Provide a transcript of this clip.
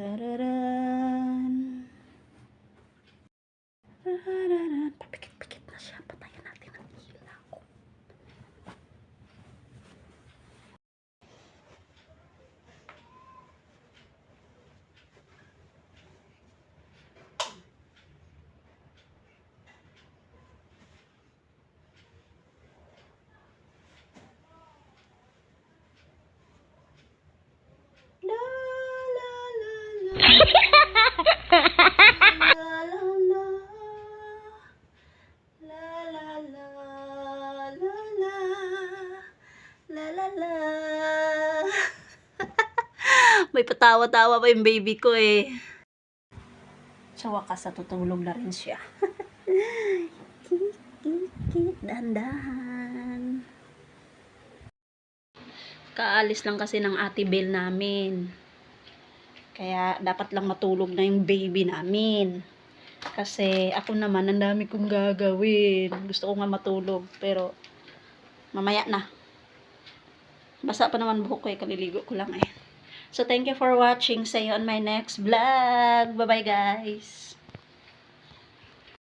Dararan. Rararan. Papikit-pikit na siya. Patayin natin ang ilaw. La la la la. La la la. La la la. La la. La la la. May patawa-tawa pa yung baby ko eh. Sa wakas, natutulog na rin siya. kik. Kaalis lang kasi ng ate Bell namin. Kaya dapat lang matulog na yung baby namin. Kasi ako naman, ang dami kong gagawin. Gusto ko nga matulog. Pero, mamaya na. Basa pa naman buhok ko eh. Kaliligo ko lang eh. So, thank you for watching. See you on my next vlog. Bye-bye guys.